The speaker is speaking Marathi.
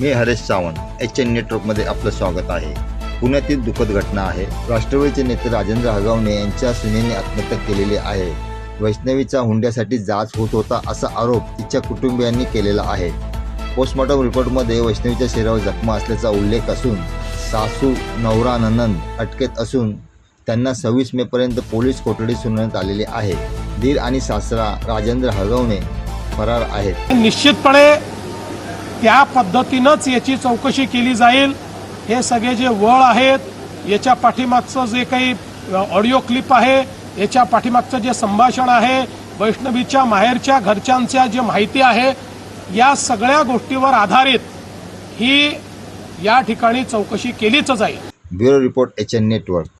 मी हरेश सावंत एच एन नेटवर्कमध्ये आपलं स्वागत आहे. पुण्यातील दुःखद घटना आहे. राष्ट्रवादीचे नेते राजेंद्र हगावणे यांच्या सुनेने आत्महत्या केलेली आहे. वैष्णवीचा हुंड्यासाठी जाच होत होता असा आरोप तिच्या कुटुंबियांनी केलेला आहे. पोस्टमॉर्टम रिपोर्टमध्ये वैष्णवीच्या शरीरावर जखमा असल्याचा उल्लेख असून सासू नवरा ननंद अटकेत असून त्यांना सव्वीस मेपर्यंत पोलीस कोठडी सुनावण्यात आलेली आहे. दीर आणि सासरा राजेंद्र हगवणे फरार आहेत. निश्चितपणे त्या पद्धतीनंच याची चौकशी केली जाईल. हे सगळे जे वळ आहेत याच्या पाठीमागचं जे काही ऑडिओ क्लिप आहे याच्या पाठीमागचं जे संभाषण आहे वैष्णवीच्या माहेरच्या घरच्यांच्या जे माहिती आहे या सगळ्या गोष्टीवर आधारित ही या ठिकाणी चौकशी केलीच जाईल. Bureau report H N network.